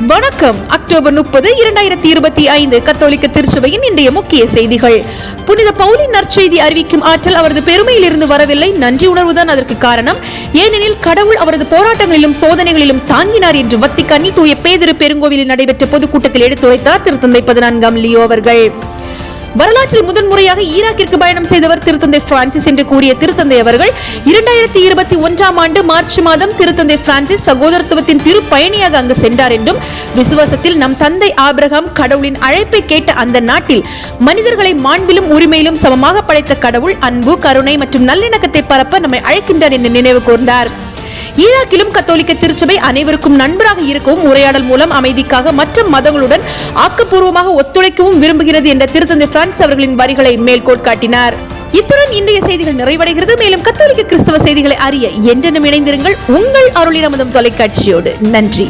வணக்கம். அக்டோபர் முப்பது இரண்டாயிரத்தி இருபத்தி ஐந்து கத்தோலிக்க திருச்சபையின் இன்றைய முக்கிய செய்திகள். புனித பவுலின் நற்செய்தி அறிவிக்கும் ஆற்றல் அவரது பெருமையிலிருந்து வரவில்லை. நன்றி உணர்வுதான் அதற்கு காரணம். ஏனெனில் கடவுள் அவரது போராட்டங்களிலும் சோதனைகளிலும் தாங்கினார் என்று வத்திக்கானில் தூய பேதிரு பெருங்கோவிலில் நடைபெற்ற பொதுக்கூட்டத்தில் எடுத்துரைத்தார் திருத்தந்தை பதினான்காம் லியோ அவர்கள். வரலாற்றில் முதன்முறையாக ஈராக்கிற்கு பயணம் செய்தவர் திருத்தந்தை பிரான்சிஸ் என்று கூறிய திருத்தந்தை அவர்கள் இரண்டாயிரத்தி இருபத்தி ஒன்றாம் ஆண்டு மார்ச் மாதம் திருத்தந்தை பிரான்சிஸ் சகோதரத்துவத்தின் திருப்பயணியாக அங்கு சென்றார் என்றும் விசுவாசத்தில் நம் தந்தை ஆபிரகாம் கடவுளின் அழைப்பை கேட்ட அந்த நாட்டில் மனிதர்களை மாண்பிலும் உரிமையிலும் சமமாக படைத்த கடவுள் அன்பு கருணை மற்றும் நல்லிணக்கத்தை பரப்ப நம்மை அழைக்கின்றார் என்று நினைவு கூர்ந்தார். ஈராக்கிலும் கத்தோலிக்க திருச்சபை அனைவருக்கும் நண்பராக இருக்கவும் உரையாடல் மூலம் அமைதிக்காக மற்ற மதங்களுடன் ஆக்கப்பூர்வமாக ஒத்துழைக்கவும் விரும்புகிறது என்ற திருத்தந்தை பிரான்ஸ் அவர்களின் வரிகளை மேல்கோட் காட்டினார். இத்துடன் இன்றைய செய்திகள் நிறைவடைகிறது. மேலும் கத்தோலிக்க கிறிஸ்தவ செய்திகளை அறிய என்றென்னும் இணைந்திருங்கள். உங்கள் அருளினமதம் தொலைக்காட்சியோடு. நன்றி.